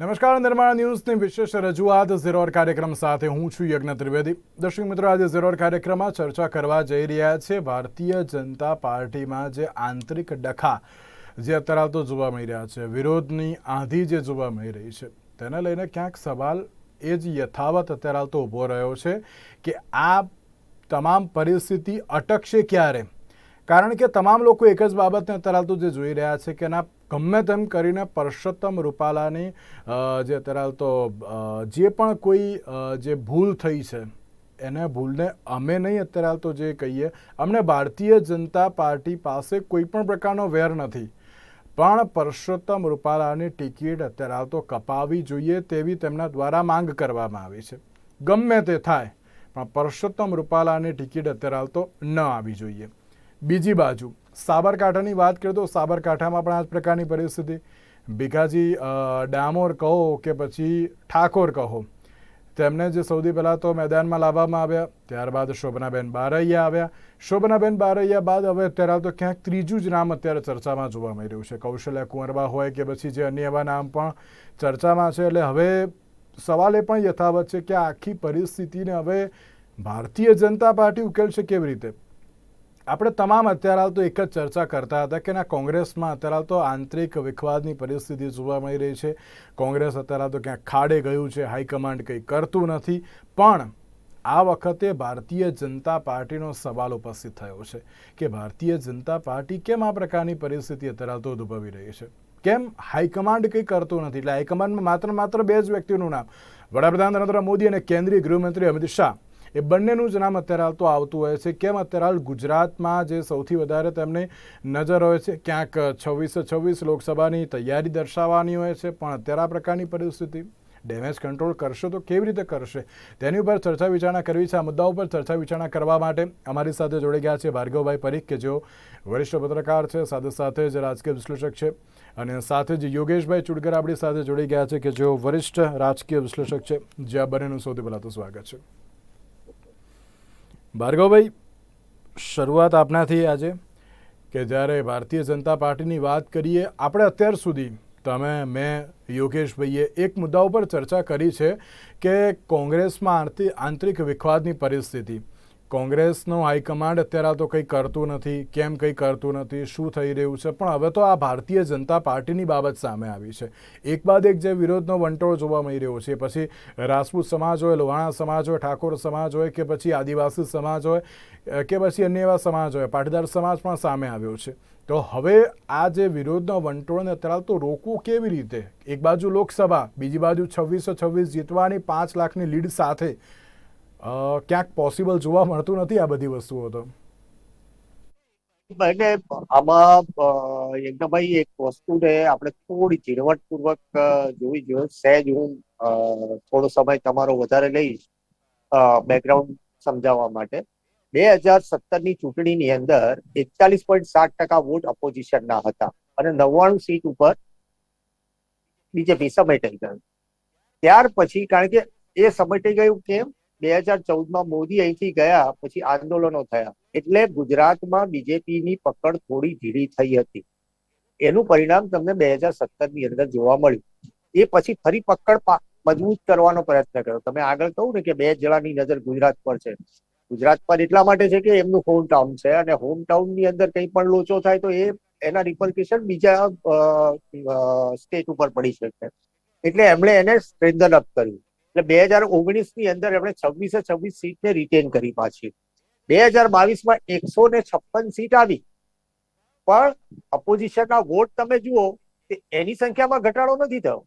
નમસ્કાર, નિર્માણ ન્યૂઝની વિશેષ રજૂઆત. ઝીરોર કાર્યક્રમ સાથે હું છું યજ્ઞ ત્રિવેદી. દર્શક મિત્રો, આજે ઝીરોર કાર્યક્રમમાં ચર્ચા કરવા જઈ રહ્યા છે ભારતીય જનતા પાર્ટીમાં જે આંતરિક ડખા જે અત્યારે આવતો જોવા મળી રહ્યા છે, વિરોધની આંધી જે જોવા મળી રહી છે, તેને લઈને ક્યાંક સવાલ એ જ યથાવત અત્યારે હાલ તો ઊભો રહ્યો છે કે આ તમામ પરિસ્થિતિ અટકશે ક્યારે? કારણ કે તમામ લોકો એક જ બાબતને અત્યારે હાલ તો જે જોઈ રહ્યા છે કે ના ગમે તેમ કરીને પરસોત્તમ રૂપાલાની જે અત્યારે હાલ તો જે પણ કોઈ જે ભૂલ થઈ છે, એને ભૂલને અમે નહીં અત્યારે હાલ તો જે કહીએ, અમને ભારતીય જનતા પાર્ટી પાસે કોઈ પણ પ્રકારનો વેર નથી. પણ પરસોત્તમ રૂપાલાની ટિકિટ અત્યારે હાલ તો કપાવી જોઈએ તેવી તેમના દ્વારા માંગ કરવામાં આવી છે. ગમે તે થાય, પણ પરસોત્તમ રૂપાલાની ટિકિટ અત્યારે હાલ તો ન આવી જોઈએ. બીજી બાજુ સાબરકાંઠાની વાત કરીએ તો સાબરકાંઠામાં પણ આ જ પ્રકારની પરિસ્થિતિ. ભીખાજી ડામોર કહો કે પછી ઠાકોર કહો. તેમને જે સૌથી પહેલાં તો મેદાનમાં લાવવામાં આવ્યા, ત્યારબાદ શોભનાબેન બારૈયા આવ્યા. શોભનાબેન બારૈયા બાદ હવે અત્યારે હાલ તો ક્યાંક ત્રીજું જ નામ અત્યારે ચર્ચામાં જોવા મળી રહ્યું છે. કૌશલ્યા કુંવરબા હોય કે પછી જે અન્ય એવા નામ પણ ચર્ચામાં છે. એટલે હવે સવાલ એ પણ યથાવત છે કે આખી પરિસ્થિતિને હવે ભારતીય જનતા પાર્ટી ઉકેલશે કેવી રીતે? આપણે તમામ અત્યારે હાલ તો એક જ ચર્ચા કરતા હતા કે ના કોંગ્રેસમાં અત્યારે હાલ તો આંતરિક વિખવાદની પરિસ્થિતિ જોવા મળી રહી છે. કોંગ્રેસ અત્યારે હાલ તો ક્યાંક ખાડે ગયું છે, હાઈકમાન્ડ કંઈ કરતું નથી. પણ આ વખતે ભારતીય જનતા પાર્ટીનો સવાલ ઉપસ્થિત થયો છે કે ભારતીય જનતા પાર્ટી કેમ આ પ્રકારની પરિસ્થિતિ અત્યારે હાલ તો ઉદ્ભવી રહી છે? કેમ હાઈકમાન્ડ કંઈ કરતું નથી? એટલે હાઈકમાન્ડમાં માત્ર માત્ર બે જ વ્યક્તિનું નામ વડાપ્રધાન નરેન્દ્ર મોદી અને કેન્દ્રીય ગૃહમંત્રી અમિત શાહ. એ બંનેનું જ નામ અત્યારે હાલ તો આવતું હોય છે. કેમ અત્યારે હાલ ગુજરાતમાં જે સૌથી વધારે તેમની નજર હોય છે? ક્યાંક છવ્વીસે છવ્વીસ લોકસભાની તૈયારી દર્શાવવાની હોય છે, પણ અત્યારે આ પ્રકારની પરિસ્થિતિ ડેમેજ કંટ્રોલ કરશે તો કેવી રીતે કરશે? તેની ઉપર ચર્ચા વિચારણા કરવી છે. આ મુદ્દા ઉપર ચર્ચા વિચારણા કરવા માટે અમારી સાથે જોડી ગયા છે ભાર્ગવભાઈ પરીખ, કે જેઓ વરિષ્ઠ પત્રકાર છે, સાથે સાથે જ રાજકીય વિશ્લેષક છે અને સાથે જ યોગેશભાઈ ચુડકર આપણી સાથે જોડી ગયા છે, કે જેઓ વરિષ્ઠ રાજકીય વિશ્લેષક છે. જે આ બંનેનું સૌથી પહેલાં તો સ્વાગત છે. ભાર્ગવભાઈ, શરૂઆત આપનાથી આજે કે જ્યારે ભારતીય જનતા પાર્ટીની વાત કરીએ આપણે અત્યાર સુધી, તમે, મેં, યોગેશભાઈએ એક મુદ્દા ઉપર ચર્ચા કરી છે કે કોંગ્રેસમાં આંતરિ- આંતરિક વિખવાદની પરિસ્થિતિ. કોંગ્રેસનો હાઈકમાન્ડ અત્યારે તો કંઈ કરતું નથી, કેમ કંઈ કરતું નથી, શું થઈ રહ્યું છે? પણ હવે તો આ ભારતીય જનતા પાર્ટીની બાબત સામે આવી છે. એક બાદ એક જે વિરોધનો વંટોળ જોવા મળી રહ્યો છે. પછી રાજપૂત સમાજ હોય, લોહાણા સમાજ હોય, ઠાકોર સમાજ હોય કે પછી આદિવાસી સમાજ હોય કે પછી અન્ય એવા સમાજ હોય, પાટીદાર સમાજ પણ સામે આવ્યો છે. તો હવે આ જે વિરોધનો વંટોળને અત્યારે તો રોકવું કેવી રીતે? એક બાજુ લોકસભા, બીજી બાજુ છવ્વીસો છવ્વીસ જીતવાની પાંચ લાખની લીડ સાથે ક્યાંક પોસિબલ જોવા મળતું નથી આ બધી વસ્તુઓ તો. એટલે આમાં યજ્ઞભાઈ, એક વસ્તુને આપણે થોડી ઝીણવટપૂર્વક જોવી જોઈએ. સહેજ હું થોડો સમય તમારો વધારે લઈશ બેકગ્રાઉન્ડ સમજાવવા માટે. બે હજાર સત્તરની ચૂંટણીની અંદર એકતાલીસ પોઈન્ટ સાત ટકા વોટ ઓપોઝિશનના હતા અને નવ્વાણું સીટ ઉપર બીજેપી સમેટાઈ ગયું. ત્યાર પછી, કારણ કે એ સમેટાઈ ગયું કેમ? બે હજાર ચૌદમાં મોદી અહીંથી ગયા, પછી આંદોલનો થયા. એટલે ગુજરાતમાં બીજેપીની પકડ થોડી ઢીલી થઈ હતી. એનું પરિણામ તમને બે હજાર સત્તરની અંદર જોવા મળ્યું. એ પછી ફરી પકડ મજબૂત કરવાનો પ્રયત્ન કર્યો. તમે આગળ કહું ને કે બે જણાની નજર ગુજરાત પર છે. ગુજરાત પર એટલા માટે છે કે એમનું હોમ ટાઉન છે અને હોમ ટાઉનની અંદર કંઈ પણ લોચો થાય તો એ, એના રિપર્કેશન બીજા સ્ટેટ ઉપર પડી શકે. એટલે એમણે એને સ્ટ્રેન્ધન અપ કર્યું. એટલે બે હજાર ઓગણીસની અંદર એમણે છવ્વીસે છવ્વીસ સીટને રિટેન કરી પાછી. બે હજાર બાવીસમાં એકસો ને છપ્પન સીટ આવી. પણ ઓપોઝિશનના વોટ તમે જુઓ કે એની સંખ્યામાં ઘટાડો નથી થયો.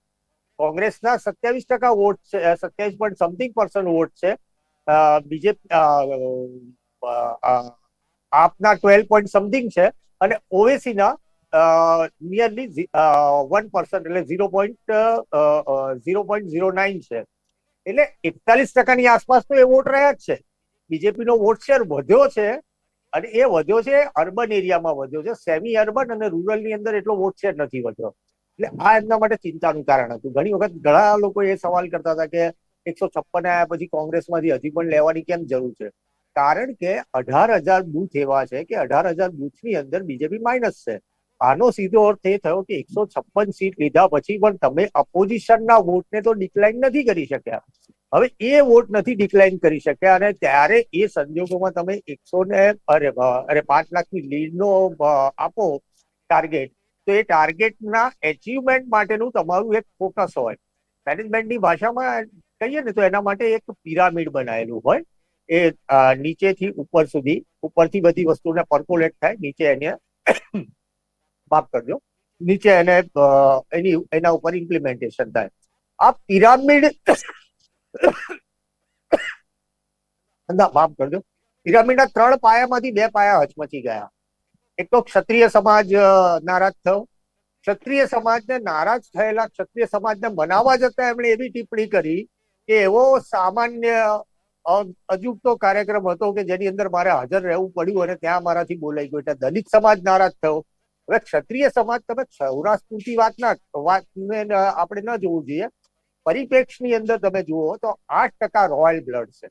કોંગ્રેસના સત્યાવીસ ટકા વોટ છે સત્યાવીસ પોઈન્ટ સમથિંગ પર્સન્ટ વોટ છે. બીજેપી આપના ટ્વેલ્વ પોઈન્ટ સમથિંગ છે અને ઓવેસીના નિયરલી વન પર્સન્ટ એટલે zero point zero point zero nine છે. એટલે એકતાલીસ ટકાની આસપાસ તો એ વોટ રહ્યા જ છે. બીજેપીનો વોટ શેર વધ્યો છે અને એ વધ્યો છે અર્બન એરિયામાં વધ્યો છે. સેમી અર્બન અને રૂરલની અંદર એટલો વોટ શેર નથી વધ્યો. એટલે આ એમના માટે ચિંતાનું કારણ હતું. ઘણી વખત ઘણા લોકો એ સવાલ કરતા હતા કે એકસો છપ્પન આવ્યા પછી કોંગ્રેસમાંથી હજી પણ લેવાની કેમ જરૂર છે? કારણ કે અઢાર હજાર બુથ એવા છે કે અઢાર હજાર બુથની અંદર બીજેપી માઇનસ છે. આનો સીધો અર્થ એ થયો કે એકસો છપ્પન સીટ લીધા પછી પણ તમે અપોઝિશનના વોટને તો ડિક્લાઇન નથી કરી શક્યા. હવે એ વોટ નથી ડિક્લાઇન કરી શક્યા અને ત્યારે એ સંજોગોમાં તમે એકસો ને, અરે અરે, પાંચ લાખની લીડનો આપો ટાર્ગેટ તો એ ટાર્ગેટના એચિવમેન્ટ માટેનું તમારું એક ફોકસ હોય. મેનેજમેન્ટની ભાષામાં કહીએ ને તો એના માટે એક પિરામિડ બનાવેલું હોય. એ નીચેથી ઉપર સુધી, ઉપરથી બધી વસ્તુને પર્કોલેટ થાય, નીચે એને માફ કરજો. નીચે એને એની, એના ઉપર ઇમ્પ્લિમેન્ટેશન થાય. આ પિરામિડ ના, માફ કરજો. પિરામિડના ત્રણ પાયામાંથી બે પાયા હચમચી ગયા. એક તો ક્ષત્રિય સમાજ નારાજ થયો. ક્ષત્રિય સમાજને નારાજ થયેલા, ક્ષત્રિય સમાજને મનાવવા જતા એમણે એવી ટિપ્પણી કરી કે એવો સામાન્ય અજુગતો કાર્યક્રમ હતો કે જેની અંદર મારે હાજર રહેવું પડ્યું અને ત્યાં મારાથી બોલાઈ ગયું. એટલે દલિત સમાજ નારાજ થયો. હવે ક્ષત્રિય સમાજ તમે સૌરાષ્ટ્ર પૂરતી વાત ના વાતને આપણે ન જોવું જોઈએ. પરિપ્રેક્ષની અંદર તમે જુઓ તો આઠ ટકા રોયલ બ્લડ છે.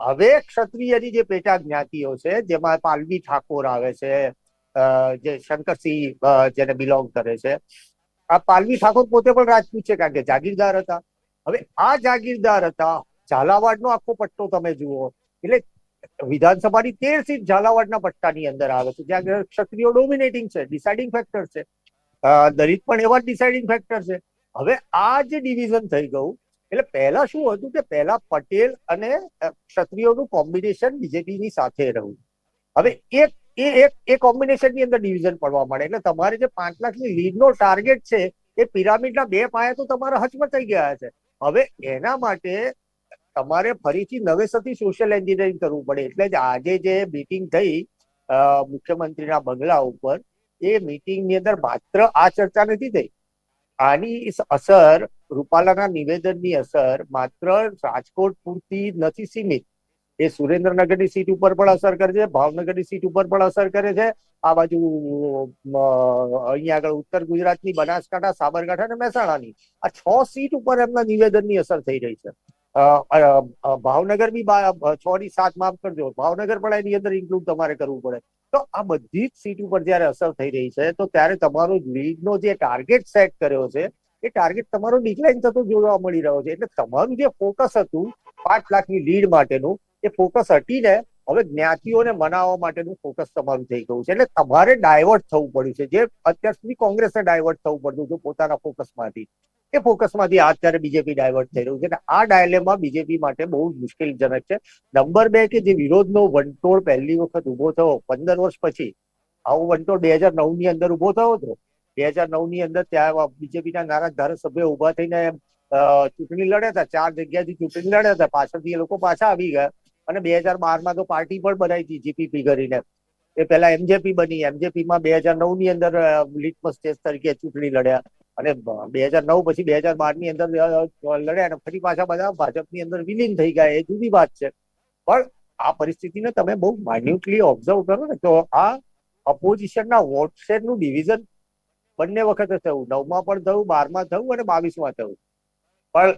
હવે ક્ષત્રિયની જે પેટા જ્ઞાતિઓ છે, જેમાં પાલવી ઠાકોર આવે છે જે શંકરસિંહ જેને બિલોંગ કરે છે, આ પાલવી ઠાકોર પોતે પણ રાજપૂત છે કારણ કે જાગીરદાર હતા. હવે આ જાગીરદાર હતા, ઝાલાવાડનો આખો પટ્ટો તમે જુઓ, એટલે વિધાનસભાની તેર સીટ ઝાલાવાડના પટ્ટાની અંદર આવે છે, જ્યાં ક્ષત્રિયો ડોમિનેટિંગ છે ડિસાઇડિંગ ફેક્ટર છે. દરિત પણ એવા ડિસાઇડિંગ ફેક્ટર છે. હવે આ જે ડિવિઝન થઈ ગયું, એટલે પહેલા શું હતું કે પહેલા પટેલ અને ક્ષત્રિયોનું કોમ્બિનેશન બીજેપીની સાથે રહ્યું. હવે એક, એ એક, એ કોમ્બિનેશનની અંદર ડિવિઝન પડવા મળે એટલે તમારે જે પાંચ લાખની લીડનો ટાર્ગેટ છે, એ પિરામિડના બે પાયા તો તમારા હચમચાઈ ગયા છે. હવે એના માટે તમારે ફરીથી નવેસરથી સોશિયલ એન્જિનિયરિંગ કરવું પડે. એટલે જ આજે જે મીટિંગ થઈ મુખ્યમંત્રીના બંગલા ઉપર, એ મીટિંગની અંદર માત્ર આ ચર્ચા નથી થઈ. આની અસર, રૂપાલાના નિવેદનની અસર માત્ર રાજકોટ પૂરતી નથી સીમિત. એ સુરેન્દ્રનગરની સીટ ઉપર પણ અસર કરે છે, ભાવનગરની સીટ ઉપર પણ અસર કરે છે. આ બાજુ અહીંયા આગળ ઉત્તર ગુજરાતની બનાસકાંઠા, સાબરકાંઠા અને મહેસાણાની. આ છ સીટ ઉપર એમના નિવેદનની અસર થઈ રહી છે. ભાવનગર બી છ ની સાત માફ કરજો. ભાવનગર પણ એની અંદર ઇન્ક્લુડ તમારે કરવું પડે. તો આ બધી જ સીટ ઉપર જયારે અસર થઈ રહી છે, તો ત્યારે તમારો લીડનો જે ટાર્ગેટ સેટ કર્યો છે, એ ટાર્ગેટ તમારો ડિક્લાઇન થતો જોવા મળી રહ્યો છે. એટલે તમારું જે ફોકસ હતું, પાંચ લાખની લીડ માટેનું, એ ફોકસ હટીને હવે જ્ઞાતિઓને મનાવવા માટેનું ફોકસ તમારું થઈ ગયું છે. એટલે તમારે ડાયવર્ટ થવું પડ્યું છે. જે અત્યાર સુધી કોંગ્રેસને ડાયવર્ટ થવું પડતું હતું, પોતાના ફોકસમાંથી એ ફોકસમાંથી અત્યારે બીજેપી ડાયવર્ટ થઈ રહ્યું છે અને આ ડાયલેમાં બીજેપી માટે બહુ મુશ્કેલીજનક છે. નંબર બે કે જે વિરોધનો વંટોળ પહેલી વખત ઊભો થયો પંદર વર્ષ પછી. આવો વંટોળ બે હજાર નવની અંદર ઊભો થયો હતો. બે હજાર નવની અંદર ત્યાં બીજેપીના નારાજ ધારાસભ્યો ઊભા થઈને ચૂંટણી લડ્યા હતા. ચાર જગ્યાથી ચૂંટણી લડ્યા હતા. પાછળથી એ લોકો પાછા આવી ગયા. અને બે હજાર બારમાં તો પાર્ટી પણ બનાવી હતી જીપીપી કરીને. એ પહેલા એમજેપી બની. એમજેપી માં બે હજાર નવની અંદર લિટમસ ટેસ્ટ તરીકે ચૂંટણી લડ્યા. અને બે હજાર નવ પછી બે હજાર બારની અંદર લડ્યા અને ફરી પાછા બધા ભાજપની અંદર વિલીન થઈ ગયા, એ જુદી વાત છે. પણ આ પરિસ્થિતિને તમે બહુ માઇન્યુટલી ઓબ્ઝર્વ કરો ને, તો આ અપોઝિશનના વોટ શેરનું ડિવિઝન બંને વખતે થયું. નવમાં પણ થયું, બારમાં થયું અને બાવીસમાં થયું. પણ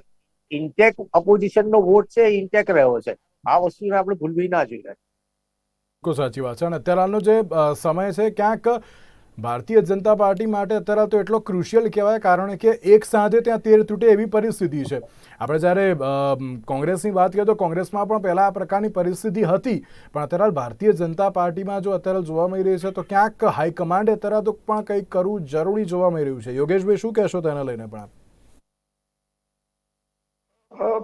ઇન્ટેક અપોઝિશનનો વોટ છે ઇન્ટેક રહ્યો છે. આ વસ્તુને આપણે ભૂલવી ના જોઈએ. સાચી વાત છે. અને અત્યારે હાલનો જે સમય છે, ક્યાંક ભારતીય જનતા પાર્ટી માટે અત્યારે તો એટલો ક્રુશિયલ કહેવાય, કારણ કે એક સાંજે ત્યાં તેર તૂટે એવી પરિસ્થિતિ છે. આપણે જ્યારે કોંગ્રેસની વાત કરીએ તો કોંગ્રેસમાં પણ પહેલાં આ પ્રકારની પરિસ્થિતિ હતી. પણ અત્યારે ભારતીય જનતા પાર્ટીમાં જો અત્યારે જોવા મળી રહી છે, તો ક્યાંક હાઈકમાન્ડે અત્યારે તો પણ કંઈક કરવું જરૂરી જોવા મળી રહ્યું છે. યોગેશભાઈ, શું કહેશો તેને લઈને પણ?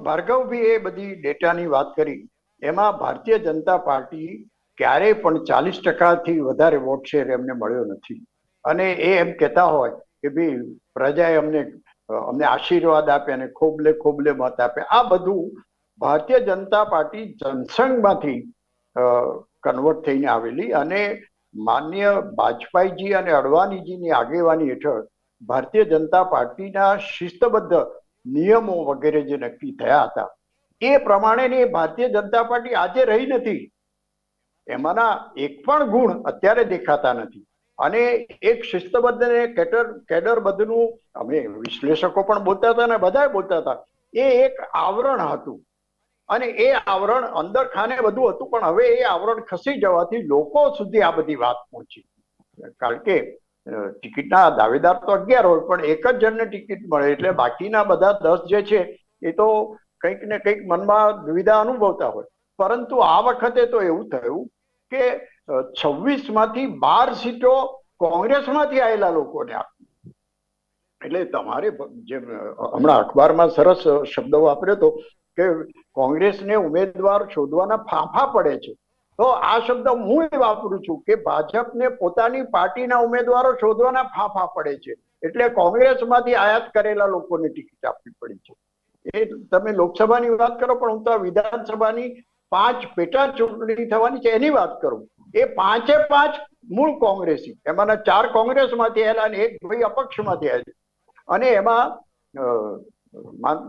ભાર્ગવભાઈ એ બધી ડેટાની વાત કરી. એમાં ભારતીય જનતા પાર્ટી ક્યારેય પણ ચાલીસ ટકાથી વધારે વોટ શેર એમને મળ્યો નથી. અને એ એમ કહેતા હોય કે ભાઈ પ્રજાએ અમને અમને આશીર્વાદ આપે અને ખોબલે ખોબલે મત આપે આ બધું ભારતીય જનતા પાર્ટી જનસંઘમાંથી કન્વર્ટ થઈને આવેલી અને માન્ય વાજપાઈજી અને અડવાણીજીની આગેવાની હેઠળ ભારતીય જનતા પાર્ટીના શિસ્તબદ્ધ નિયમો વગેરે જે નક્કી થયા હતા, એ પ્રમાણેની ભારતીય જનતા પાર્ટી આજે રહી નથી. એમાંના એક પણ ગુણ અત્યારે દેખાતા નથી. અને એક શિસ્તબદ્ધ ને કેટર, કેડરબદ્ધનું અમે વિશ્લેષકો પણ બોલતા હતા ને બધા બોલતા હતા. એ એક આવરણ હતું. અને એ આવરણ અંદર ખાને બધું હતું, પણ હવે એ આવરણ ખસી જવાથી લોકો સુધી આ બધી વાત પહોંચી. કારણ કે ટિકિટના દાવેદાર તો અગિયાર હોય, પણ એક જ જણને ટિકિટ મળે એટલે બાકીના બધા દસ જે છે, એ તો કંઈક ને કંઈક મનમાં દુવિધા અનુભવતા હોય. પરંતુ આ વખતે તો એવું થયું કે છવ્વીસમાંથી બાર સીટો કોંગ્રેસમાંથી આવેલા લોકોને આપી. એટલે તમારે જે હમણાં અખબારમાં સરસ શબ્દ વાપર્યો હતો કે કોંગ્રેસને ઉમેદવાર શોધવાના ફાંફા પડે છે. તો આ શબ્દ હું એ વાપરું છું કે ભાજપને પોતાની પાર્ટીના ઉમેદવારો શોધવાના ફાંફા પડે છે. એટલે કોંગ્રેસમાંથી આયાત કરેલા લોકોને ટિકિટ આપવી પડી છે. એ તમે લોકસભાની વાત કરો, પણ હું તો વિધાનસભાની પાંચ પેટા ચૂંટણી થવાની છે, એની વાત કરું. એ પાંચે પાંચ મૂળ કોંગ્રેસી. એમાંના ચાર કોંગ્રેસમાંથી આવેલા અને એક ભાઈ અપક્ષમાંથી આવેલા અને એમાં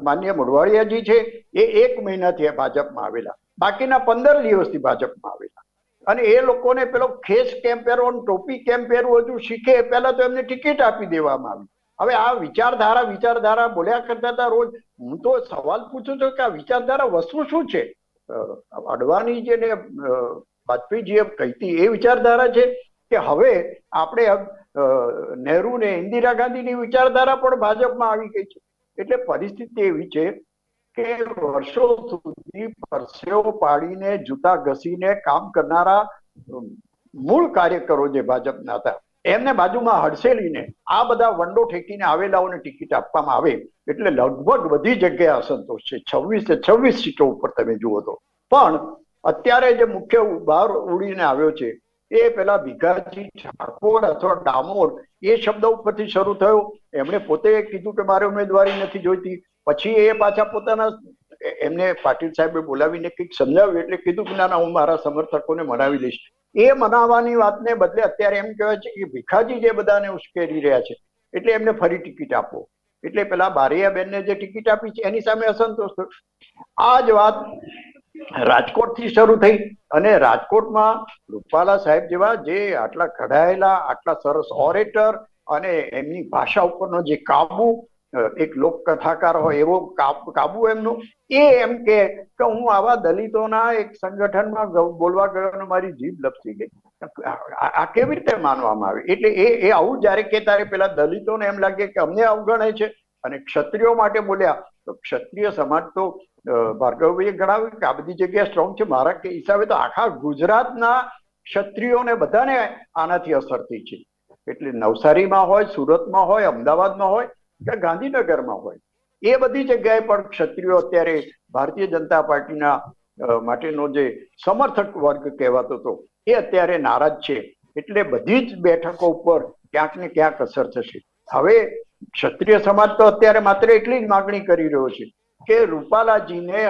માન્ય મોઢવાડિયાજી છે, એ એક મહિનાથી ભાજપમાં આવેલા. બાકીના પંદર દિવસથી ભાજપમાં આવેલા. અને એ લોકોને પેલો ખેસ કેમ પહેરવો ટોપી કેમ પહેરવું હજુ શીખે પહેલા તો એમને ટિકિટ આપી દેવામાં આવી. હવે આ વિચારધારા વિચારધારા બોલ્યા કરતા હતા રોજ. હું તો સવાલ પૂછું છું કે આ વિચારધારા વસ્તુ શું છે? અડવાની જે ને વાજપેયીજીએ કહી એ વિચારધારા છે કે હવે આપણે નહેરુ ને ઇન્દિરા ગાંધીની વિચારધારા પણ ભાજપમાં આવી ગઈ છે. એટલે પરિસ્થિતિ એવી છે કે વર્ષો સુધી પરસેવો પાડીને, જૂતા ઘસીને કામ કરનારા મૂળ કાર્યકરો જે ભાજપના હતા એમને બાજુમાં હડસેલીને આ બધા વંડો ઠેકીને આવેલાઓને ટિકિટ આપવામાં આવે એટલે લગભગ બધી જગ્યાએ અસંતોષ છે. છવ્વીસ છવ્વીસ સીટો ઉપર તમે જુઓ તો. પણ અત્યારે જે મુખ્ય બહાર ઉડીને આવ્યો છે, એ પેલા ભીખાજી, ઠાકોર અથવા ડામોર, એ શબ્દ ઉપરથી શરૂ થયો. એમણે પોતે કીધું કે મારે ઉમેદવારી નથી જોઈતી. પછી એ પાછા પોતાના એમને પાટીલ સાહેબે બોલાવીને કંઈક સમજાવ્યું એટલે કીધું કે ના ના, હું મારા સમર્થકોને મનાવી લઈશ. એ મનાવવાની વાતને બદલે અત્યારે એમ કહેવાય છે કે ભીખાજી જે બધાને ઉશ્કેરી રહ્યા છે, એટલે એમને ફરી ટિકિટ આપો. એટલે પેલા બારૈયા બેનને જે ટિકિટ આપી છે, એની સામે અસંતોષ થયો. આ જ વાત રાજકોટથી શરૂ થઈ અને રાજકોટમાં રૂપાલા સાહેબ જેવા જે આટલા કઢાયેલા, આટલા સરસ ઓરેટર અને એમની ભાષા ઉપરનો જે કાબુ એક લોક કથાકાર હોય એવો કાબુ એમનો. એ એમ કે હું આવા દલિતોના એક સંગઠનમાં બોલવા ગયો મારી જીભ લપસી ગઈ. આ કેવી રીતે માનવામાં આવે? એટલે એ એ આવું જ્યારે કે તારે પેલા દલિતોને એમ લાગે કે અમને અવગણે છે. અને ક્ષત્રિયો માટે બોલ્યા, તો ક્ષત્રિય સમાજ તો ભાર્ગવભાઈએ ગણાવ્યું કે આ બધી જગ્યાએ સ્ટ્રોંગ છે. મારા કે હિસાબે તો આખા ગુજરાતના ક્ષત્રિયોને બધાને આનાથી અસર થઈ છે. એટલે નવસારીમાં હોય, સુરતમાં હોય, અમદાવાદમાં હોય કે ગાંધીનગરમાં હોય. એ બધી જગ્યાએ પણ ક્ષત્રિયો અત્યારે ભારતીય જનતા પાર્ટીના માટેનો જે સમર્થક વર્ગ કહેવાતો હતો, એ અત્યારે નારાજ છે. એટલે બધી જ બેઠકો ઉપર ક્યાંક ને ક્યાંક અસર થશે. હવે ક્ષત્રિય સમાજ તો અત્યારે માત્ર એટલી જ માગણી કરી રહ્યો છે કે રૂપાલાજીને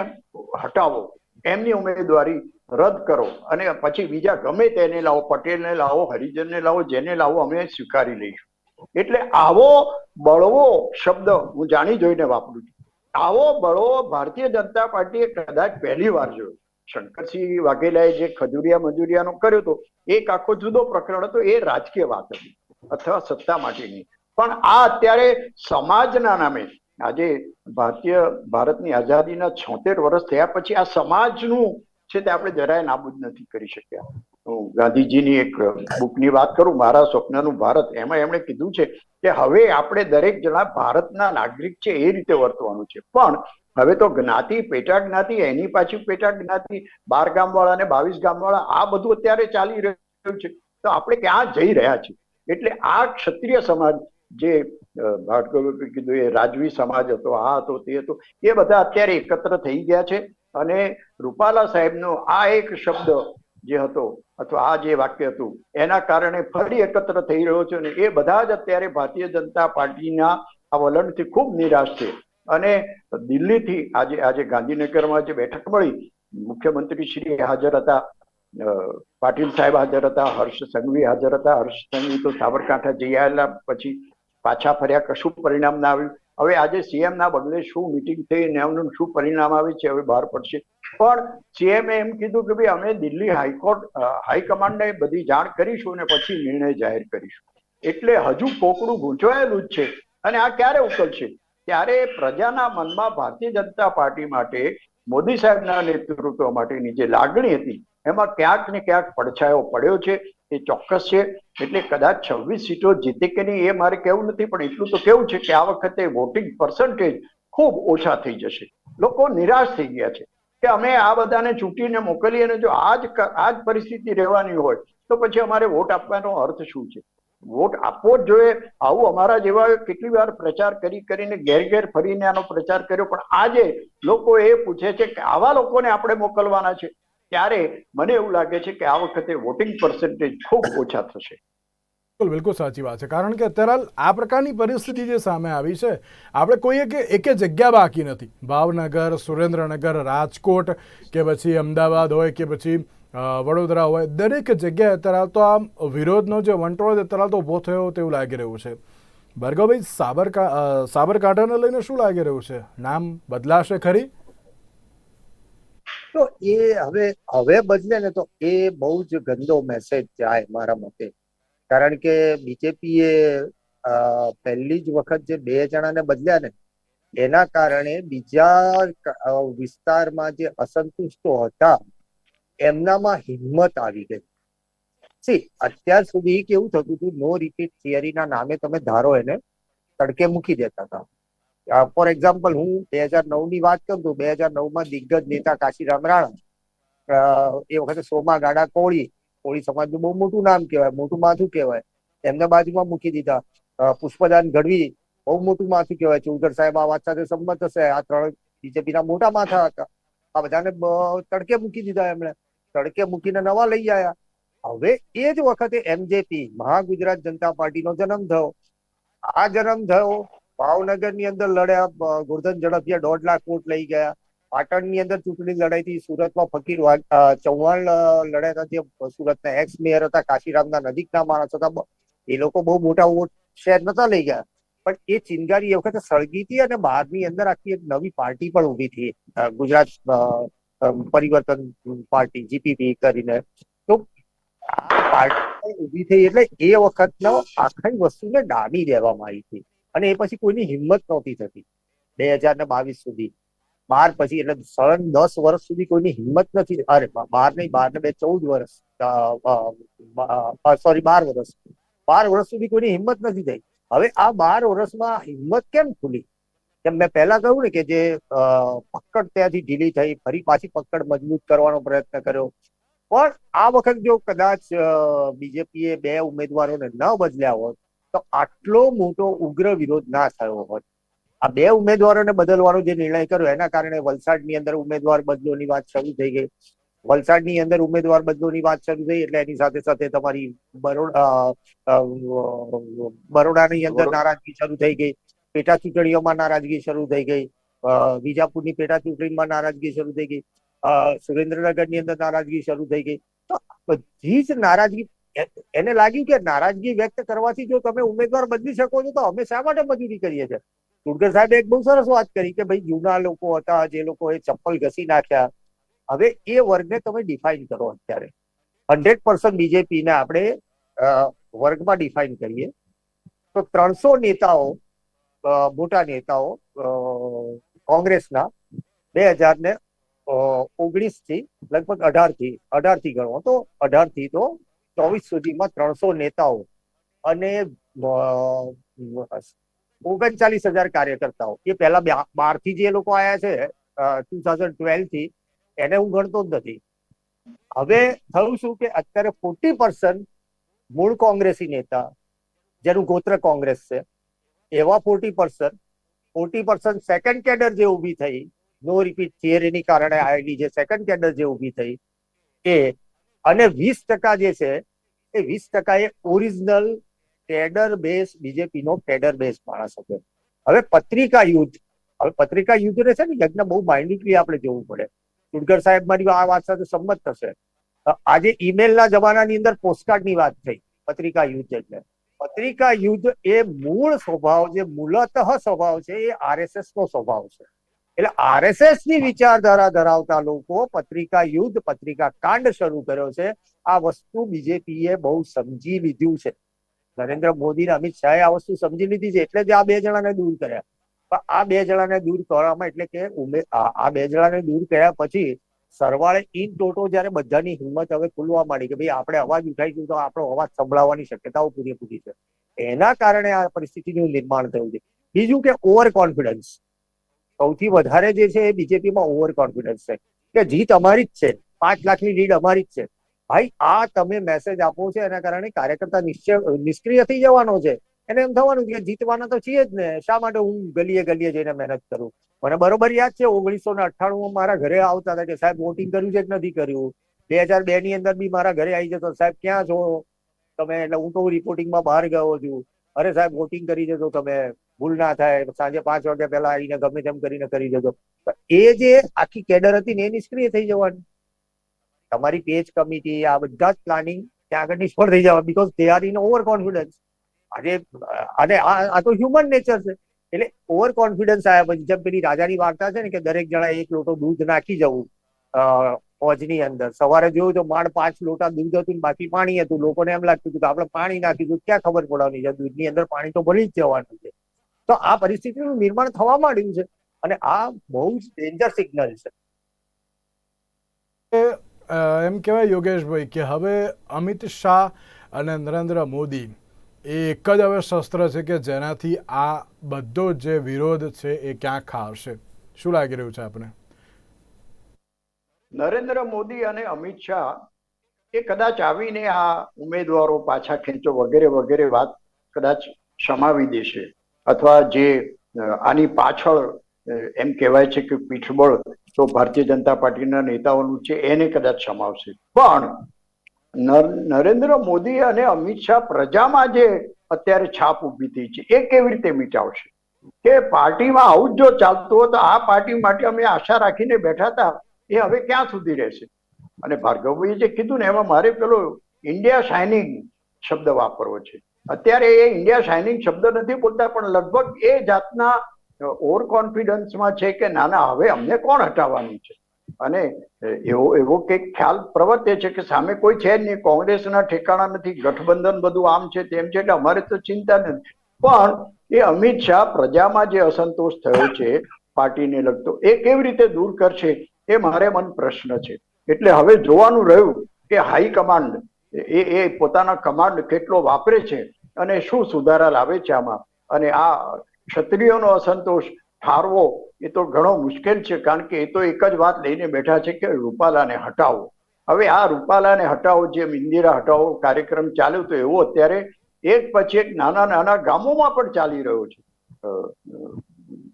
હટાવો, એમની ઉમેદવારી રદ કરો અને પછી બીજા ગમે તેને લાવો, પટેલને લાવો, હરિજનને લાવો, જેને લાવો, અમે સ્વીકારી લઈશું. એટલે આવો બળવો શબ્દ હું જાણી જોઈને વાપરું છું. આવો બળવો ભારતીય જનતા પાર્ટીએ કદાચ પહેલી વાર જોયો. શંકરસિંહ વાઘેલાએ જે ખજુરિયા મજુરિયાનો કર્યો હતો, એક આખો જુદો પ્રકરણ હતો, એ રાજકીય વાત હતી, અથવા સત્તા માટેની. પણ આ અત્યારે સમાજના નામે, આજે ભારતીય, ભારતની આઝાદીના છોતેર વર્ષ થયા પછી આ સમાજનું છે તે આપણે જરાય નાબૂદ નથી કરી શક્યા. ગાંધીજીની એક બુકની વાત કરું, મારા સ્વપ્નનું ભારત, એમાં એમણે કીધું છે કે હવે આપણે દરેક જણા ભારતના નાગરિક છે, એ રીતે વર્તવાનું છે. પણ હવે તો જ્ઞાતિ પેટા જ્ઞાતિ, એની પાછી પેટા જ્ઞાતિ, બાર ગામ વાળા અને બાવીસ ગામ વાળા આ બધું અત્યારે ચાલી રહ્યું છે. તો આપણે ક્યાં જઈ રહ્યા છીએ? એટલે આ ક્ષત્રિય સમાજ જે ભાર્ગવે કીધું એ રાજવી સમાજ હતો, આ હતો, તે હતો, એ બધા અત્યારે એકત્ર થઈ ગયા છે. અને રૂપાલા સાહેબનો આ એક શબ્દ જે હતો, અથવા આ જે વાક્ય હતું, એના કારણે ફરી એકત્ર થઈ રહ્યો છે અને એ બધા જ અત્યારે ભારતીય જનતા પાર્ટીના આ વલણથી ખૂબ નિરાશ છે. અને દિલ્હીથી આજે આજે ગાંધીનગરમાં જે બેઠક મળી, મુખ્યમંત્રી શ્રી હાજર હતા પાટીલ સાહેબ હાજર હતા, હર્ષ સંઘવી હાજર હતા, હર્ષ સંઘવી તો સાબરકાંઠા જઈ આવેલા પછી પાછા ફર્યા કશું પરિણામ ના આવ્યું? હવે આજે સીએમ ના બદલે શું મિટિંગ થઈ ને એમનું શું પરિણામ આવે છે હવે બહાર પડશે. પણ સીએમએ એમ કીધું કે ભાઈ અમે દિલ્હી હાઈકોર્ટ હાઈકમાન્ડને બધી જાણ કરીશું અને પછી નિર્ણય જાહેર કરીશું. એટલે હજુ કોકડું ગૂંચવાયેલું જ છે અને આ ક્યારે ઉકલશે? ત્યારે પ્રજાના મનમાં ભારતીય જનતા પાર્ટી માટે મોદી સાહેબના નેતૃત્વ માટેની જે લાગણી હતી એમાં ક્યાંક ને ક્યાંક પડછાયો પડ્યો છે, એ ચોક્કસ છે. એટલે કદાચ છવ્વીસ સીટો જીતે કે નહીં એ મારે કહેવું નથી, પણ એટલું તો કેવું છે કે આ વખતે વોટિંગ પર્સન્ટેજ ખૂબ ઓછા થઈ જશે. લોકો નિરાશ થઈ ગયા છે કે અમે આ બધાને ચૂંટીને મોકલીએ અને જો આ જ આ જ પરિસ્થિતિ રહેવાની હોય, તો પછી અમારે વોટ આપવાનો અર્થ શું છે? વોટ આપવો જ જોઈએ. આવું અમારા જેવા કેટલી વાર પ્રચાર કરી કરીને ઘેર ઘેર ફરીને આનો પ્રચાર કર્યો, પણ આજે લોકો એ પૂછે છે કે આવા લોકોને આપણે મોકલવાના છે. ત્યારે મને એવું લાગે છે કે આ વખતે વોટિંગ પર્સન્ટેજ ખૂબ ઓછા થશે. બિલકુલ બિલકુલ સાચી વાત છે. કારણ કે અત્યારે આ પ્રકારની પરિસ્થિતિ જે સામે આવી છે, આપણે કોઈ એક, એકે જગ્યા બાકી નથી. ભાવનગર, સુરેન્દ્રનગર, રાજકોટ, કે પછી અમદાવાદ હોય, કે પછી વડોદરા હોય, દરેક જગ્યાએ અત્યારે તો આમ વિરોધનો જે વંટોળ અત્યારે તો ઊભો થયો તેવું લાગી રહ્યું છે. ભાર્ગવભાઈ, સાબરકા સાબરકાંઠાને લઈને શું લાગી રહ્યું છે? નામ બદલાશે ખરી? તો એ હવે હવે બદલે ને તો એ બહુ જ ગંદો મેસેજ જાય મારા મતે. કારણ કે બીજેપી એ પહેલી જ વખત જે બે જણાને બદલ્યા ને, એના કારણે બીજા વિસ્તારમાં જે અસંતુષ્ટો હતા, એમનામાં હિંમત આવી ગઈ. સી અત્યાર સુધી કેવું થતું હતું નો રિપીટ થિયરીના નામે તમે ધારો એને, તડકે મૂકી દેતા હતા. ફોર એક્ઝામ્પલ હું બે હજાર નવની વાત કરું તો બે હજાર નવમાં દિગ્ગજ નેતા કાશીરામ રાણા એ વખતે સોમા ગાડા કોળી કોળી સમાજનું બહુ મોટું નામ કહેવાય, મોટું માથું કહેવાય. એમને બાજુમાં મૂકી દીધા. પુષ્પદાન ગઢવી, બહુ મોટું માથું કહેવાય. ચૌધર સાહેબ આ વાત સાથે સંમત હશે આ ત્રણ બીજેપીના મોટા માથા હતા. આ બધાને તડકે મૂકી દીધા એમણે. તડકે મૂકીને નવા લઈ આવ્યા હવે એ જ વખતે એમજેપી મહાગુજરાત જનતા પાર્ટીનો જન્મ થયો. આ જન્મ થયો ભાવનગરની અંદર લડ્યા ગોરધન ઝડપિયા દોઢ લાખ વોટ લઈ ગયા. પાટણની અંદર ચૂંટણી લડાઈ હતી, સુરતમાં ફકીર ચૌહાણ લડ્યા હતા જે સુરતના એક્સ મેયર હતા, કાશીરામના નજીકના માણસ હતા. એ લોકો બહુ મોટા વોટ શેર નતા લઈ ગયા. પણ એ ચિનગારી એ વખતે સળગી હતી અને બહારની અંદર આખી એક નવી પાર્ટી પણ ઊભી થઈ. ગુજરાત પરિવર્તન પાર્ટી, જીપીપી કરીને. તો પાર્ટી ઊભી થઈ એટલે એ વખતનો આખી વસ્તુને ડામી દેવામાં આવી હતી. અને એ પછી કોઈની હિંમત નહોતી થતી. બે હજાર ને બાવીસ સુધી. બાર પછી એટલે સળંગ દસ વર્ષ સુધી કોઈની હિંમત નથી. અરે બાર નહીં, બાર ને બે ચૌદ વર્ષ. સોરી, બાર વર્ષ. બાર વર્ષ સુધી કોઈની હિંમત નથી થઈ. હવે આ બાર વર્ષમાં હિંમત કેમ ખુલી? જેમ મેં પહેલા કહ્યું ને કે જે પકડ ત્યાંથી ઢીલી થઈ, ફરી પાછી પકડ મજબૂત કરવાનો પ્રયત્ન કર્યો. પણ આ વખત જો કદાચ બીજેપીએ બે ઉમેદવારોને ન બદલ્યા હોત તો આટલો મોટો ઉગ્ર વિરોધ ના થયો હોત. આ બે ઉમેદવારોને બદલવાનો જે નિર્ણય કર્યો એના કારણે વલસાડની અંદર ઉમેદવાર બદલોની વાત શરૂ થઈ ગઈ. વલસાડની અંદર ઉમેદવાર બદલોની વાત શરૂ થઈ એટલે એની સાથે સાથે તમારી બરોડા બરોડાની અંદર નારાજગી શરૂ થઈ ગઈ. પેટા ચૂંટણીઓમાં નારાજગી શરૂ થઈ ગઈ. વિજાપુરની પેટા ચૂંટણીમાં નારાજગી શરૂ થઈ ગઈ. સુરેન્દ્રનગરની અંદર નારાજગી શરૂ થઈ ગઈ. તો બધી જ નારાજગી એને લાગ્યું કે નારાજગી વ્યક્ત કરવાથી જો તમે ઉમેદવાર બદલી શકો છો, તો અમે શા માટે મજૂરી કરીએ છીએ? ટુડકર સાહેબે એક બહુ સરસ વાત કરી કે ભાઈ, જૂના લોકો હતા, જે લોકોએ ચપ્પલ ઘસી નાખ્યા. હવે એ વર્ગને તમે ડિફાઇન કરો અત્યારે. હંડ્રેડ પર્સન્ટ બીજેપીને આપણે વર્ગમાં ડિફાઇન કરીએ. તો ત્રણસો નેતાઓ મોટા નેતાઓ કોંગ્રેસના બે હજાર ને ઓગણીસથી લગભગ અઢારથી અઢારથી ગણો. તો અઢારથી તો ચોવીસ સુધીમાં ત્રણસો નેતાઓ અને ઓગણચાલીસ હજાર કાર્યકર્તાઓ. એ પહેલા બારથી જે લોકો આયા છે ટુ થાઉઝન્ડ ટ્વેલ્વથી, એને હું ગણતો જ નથી. હવે થયું શું કે અત્યારે ફોર્ટી પર્સન્ટ મૂળ કોંગ્રેસી નેતા, જેનું ગોત્ર કોંગ્રેસ છે, એવા forty percent forty percent second cadre જે ઊભી થઈ નો રિપીટ થિયરીની કારણે આવેલી જે સેકન્ડ કેડર જે ઊભી થઈ, એ અને વીસ ટકા જે છે, એ વીસ ટકા એ ઓરિજિનલ કેડર બેઝ બીજેપી નો કેડર બેઝ માણસ હતો. હવે પત્રિકા યુદ્ધ, હવે પત્રિકા યુદ્ધ રહેશે ને, યજ્ઞ બહુ માઇન્ડલી આપણે જોવું પડે. ચુડગર સાહેબ મારી આ વાત સાથે સંમત થશે. આજે ઈમેલના જમાનાની અંદર પોસ્ટકાર્ડની વાત થઈ, પત્રિકા યુદ્ધ એટલે. પત્રિકા યુદ્ધ એ મૂળ સ્વભાવ જે મૂલતઃ સ્વભાવ છે, એ આરએસએસ નો સ્વભાવ છે. એટલે આરએસએસની વિચારધારા ધરાવતા લોકો પત્રિકા યુદ્ધ, પત્રિકા કાંડ શરૂ કર્યો છે. આ વસ્તુ બીજેપીએ બહુ સમજી લીધું છે. નરેન્દ્ર મોદી ને અમિત શાહે આ વસ્તુ સમજી લીધી છે એટલે જ આ બે જણાને દૂર કર્યા. પણ આ બે જણાને દૂર કરવામાં એટલે કે ઉમે, આ બે જણાને દૂર કર્યા પછી સરવાળે ઇન ટોટો જ્યારે બધાની હિંમત હવે ખુલવા માંડી કે ભાઈ આપણે અવાજ ઉઠાઈશું તો આપણો અવાજ સંભળાવવાની શક્યતાઓ પૂરેપૂરી છે. એના કારણે આ પરિસ્થિતિનું નિર્માણ થયું છે. બીજું કે ઓવર કોન્ફિડન્સ સૌથી વધારે જે છે એ બીજેપીમાં ઓવર કોન્ફિડન્સ છે. કે જીત અમારી જ છે. પાંચ લાખની લીડ અમારી જ છે. ભાઈ, આ તમે મેસેજ આપો છો એના કારણે કાર્યકર્તા નિશ્ચય, નિષ્ક્રિય થઈ જવાનો છે. એને એમ થવાનું કે જીતવાના તો છીએ જ ને. શા માટે હું ગલીએ ગલીએ જઈને મહેનત કરું? મને બરોબર યાદ છે, ઓગણીસો ને અઠ્ઠાણું મારા ઘરે આવતા હતા કે સાહેબ વોટિંગ કર્યું છે કે નથી કર્યું? બે હજાર બે ની અંદર બી મારા ઘરે આવી જતો. સાહેબ, ક્યાં છો? તમે? એટલે હું તો રિપોર્ટિંગમાં બહાર ગયો છું. અરે સાહેબ વોટિંગ કરી જજો તમે. ભૂલ ના થાય સાંજે પાંચ વાગ્યા પહેલા આવીને ગમે તેમ કરીને કરી દેજો એ જે આખી કેડર હતી ને એ નિષ્ક્રિય થઈ જવાની. તમારી પેજ કમિટી આ બધા જ પ્લાનિંગ ત્યાં આગળ નિષ્ફળ થઈ જવા because they are in overconfidence આજે અને આ તો હ્યુમન નેચર છે. એટલે ઓવર કોન્ફિડન્સ આવ્યા પછી જેમ પેલી રાજાની વાર્તા છે ને કે દરેક જણા એક લોટો દૂધ નાખી જવું અ, હોજની અંદર. સવારે જોયું તો માંડ પાંચ લોટા દૂધ હતું બાકી પાણી હતું. લોકોને એમ લાગતું હતું કે આપણે પાણી નાખીશું ક્યાં ખબર પડવાની છે? દૂધની અંદર પાણી તો ભરી જ જવાનું. તો આ પરિસ્થિતિનું નિર્માણ થવા માંડ્યું છે અને આ બહુ જ ડેન્જર સિગ્નલ છે. એમ કહેવાય યોગેશભાઈ કે હવે અમિત શાહ અને નરેન્દ્ર મોદી એ એક જ હવે શસ્ત્ર છે કે જેનાથી આ બધો જે વિરોધ છે એ ક્યાં ખાવશે શું લાગી રહ્યું છે આપણે નરેન્દ્ર મોદી અને અમિત શાહ એ કદાચ આવીને આ ઉમેદવારો પાછા ખેંચો વગેરે વગેરે વાત કદાચ સમાવી દેશે. અથવા જે આની પાછળ એમ કહેવાય છે કે પીઠબળ તો ભારતીય જનતા પાર્ટીના નેતાઓનું છે, એને કદાચ સમાવશે. પણ નરેન્દ્ર મોદી અને અમિત શાહ પ્રજામાં જે અત્યારે છાપ ઊભી થઈ છે, એ કેવી રીતે મિટાવશે? કે પાર્ટીમાં આવું જ જો ચાલતું હોય તો આ પાર્ટી માટે અમે આશા રાખીને બેઠા હતા, એ હવે ક્યાં સુધી રહેશે? અને ભાર્ગવભાઈએ જે કીધું ને, એમાં મારે પેલો ઇન્ડિયા શાઇનિંગ શબ્દ વાપરવો છે. અત્યારે એ ઇન્ડિયા શાઇનિંગ શબ્દ નથી બોલતા, પણ લગભગ એ જાતના ઓવર કોન્ફિડન્સમાં છે કે ના ના, હવે અમને કોણ હટાવવાનું છે? અને એવો એવો કંઈક ખ્યાલ પ્રવર્તે છે કે સામે કોઈ છે જ નહીં, કોંગ્રેસના ઠેકાણા નથી, ગઠબંધન બધું આમ છે, તેમ છે, એટલે અમારે તો ચિંતા નથી. પણ એ અમિત શાહ પ્રજામાં જે અસંતોષ થયો છે પાર્ટીને લગતો, એ કેવી રીતે દૂર કરશે, એ મારે મન પ્રશ્ન છે. એટલે હવે જોવાનું રહ્યું કે હાઈ કમાન્ડ એ એ પોતાના કમાન્ડ કેટલો વાપરે છે અને શું સુધારા લાવે છે આમાં? અને આ ક્ષત્રિયોનો અસંતોષ ઠારવો એ તો ઘણો મુશ્કેલ છે, કારણ કે એ તો એક જ વાત લઈને બેઠા છે કે રૂપાલાને હટાવો. હવે આ રૂપાલાને હટાવો, જેમ ઇન્દિરા હટાવો કાર્યક્રમ ચાલ્યો તો એવો અત્યારે એક પછી એક નાના નાના ગામોમાં પણ ચાલી રહ્યો છે.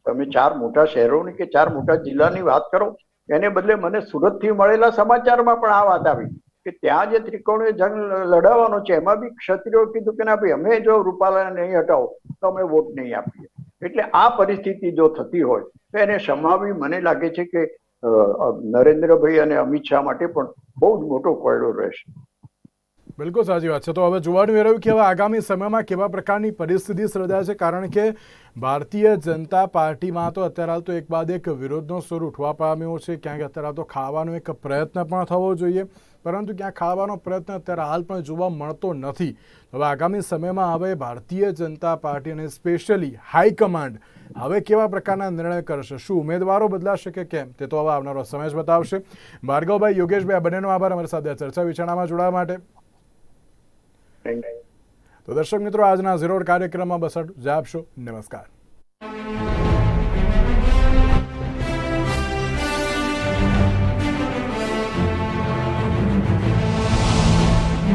તમે ચાર મોટા શહેરોની કે ચાર મોટા જિલ્લાની વાત કરો, એને બદલે મને સુરતથી મળેલા સમાચારમાં પણ આ વાત આવી. કે ત્યાં જે ત્રિકોણીય જંગ લડાવવાનો છે, એમાં બી ક્ષત્રિયો કીધું કે ના ભાઈ, અમે જો રૂપાલાને નહીં હટાવો, તો અમે વોટ નહીં આપીએ. એટલે આ પરિસ્થિતિ જો થતી હોય, તો એને સમાવી મને લાગે છે કે નરેન્દ્રભાઈ અને અમિત શાહ માટે પણ બહુ જ મોટો કોયડો રહેશે. બિલકુલ સાચી વાત છે. તો હવે જોવાનું એ રહ્યું કે હવે આગામી સમયમાં કેવા પ્રકારની પરિસ્થિતિ સર્જાય છે? કારણ કે ભારતીય જનતા પાર્ટીમાં તો અત્યારે હાલ તો એક બાદ એક વિરોધનો સ્વર ઉઠવા પામ્યો છે. ક્યાંક અત્યારે તો ખાવાનો એક પ્રયત્ન પણ થવો જોઈએ. પરંતુ ક્યાં ખાવાનો પ્રયત્ન અત્યારે હાલ પણ જોવા મળતો નથી. હવે આગામી સમયમાં હવે ભારતીય જનતા પાર્ટી અને સ્પેશિયલી હાઈકમાન્ડ હવે કેવા પ્રકારના નિર્ણય કરશે? શું ઉમેદવારો બદલાશે કે કેમ? તે તો હવે આવનારો સમય જ બતાવશે. ભાર્ગવભાઈ યોગેશભાઈ, આ બંનેનો આભાર. અમારી સાથે ચર્ચા વિચારણામાં જોડાવા માટે. તો દર્શક મિત્રો આજના ઝીરોડ કાર્યક્રમમાં બસ આપશો નમસ્કાર.